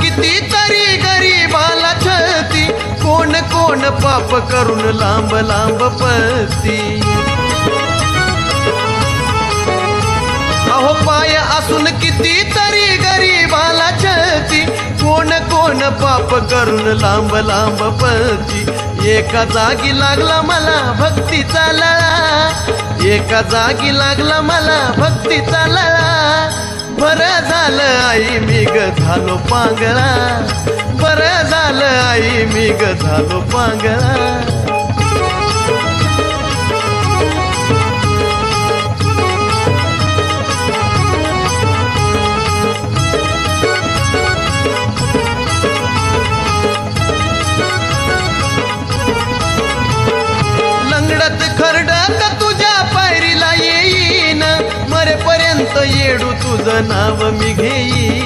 किती तरी गरीबाला छळती कोण कोण पाप करून लांब लांब पळती. अहो पाय असून किती तरी गरीबाला छळती कोण कोण पाप करून लांब लांब पळती. एका जागी लागला मला भक्तीचा लळा. एका जागी लागला मला भक्तीचा लळा. झालं आई मी ग झालो पांगळा. बरं झालं आई मी ग झालो पांगळा. मरेपर्यंत येडू तुझं नाव मी घेई